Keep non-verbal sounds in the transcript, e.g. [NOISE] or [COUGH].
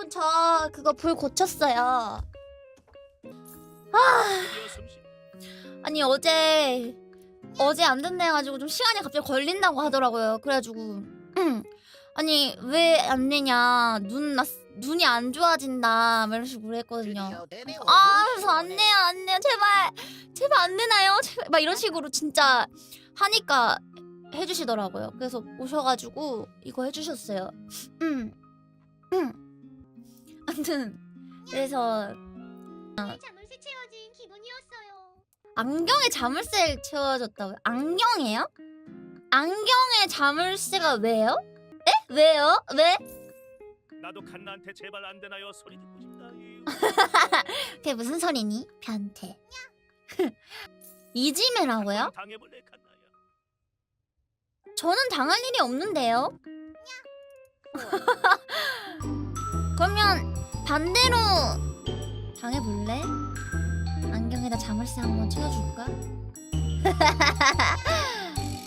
여러분 저 그거 불 고쳤어요. 숨쉰다. 아니 어제 어제 안 된다 해가지고 좀 시간이 갑자기 걸린다고 하더라고요. 그래가지고 아니 왜 안 되냐 눈 나, 눈이 안 좋아진다 막 이런 식으로 했거든요. 아 그래서 안 돼요 안 돼요 제발 제발 안 되나요? 제발 막 이런 식으로 진짜 하니까 해주시더라고요. 그래서 오셔가지고 이거 해주셨어요. 음, 음. 아무튼 그래서 자물쇠 채워진 기분이었어요. 안경에 자물쇠를 채워줬다고 요? 안경에요? 안경에 자물쇠가 왜요? 에? 왜요? 왜? 나도 칸나한테 제발 안 되나요? 소리 듣고 [LAUGHS] 싶다. 이. 그게 무슨 소리니? 변태. [LAUGHS] 이지매라고요? 당해볼래 칸나야. 저는 당할 일이 없는데요. 반대로 당해볼래? 안경에다 자물쇠 한번 채워줄까? [LAUGHS]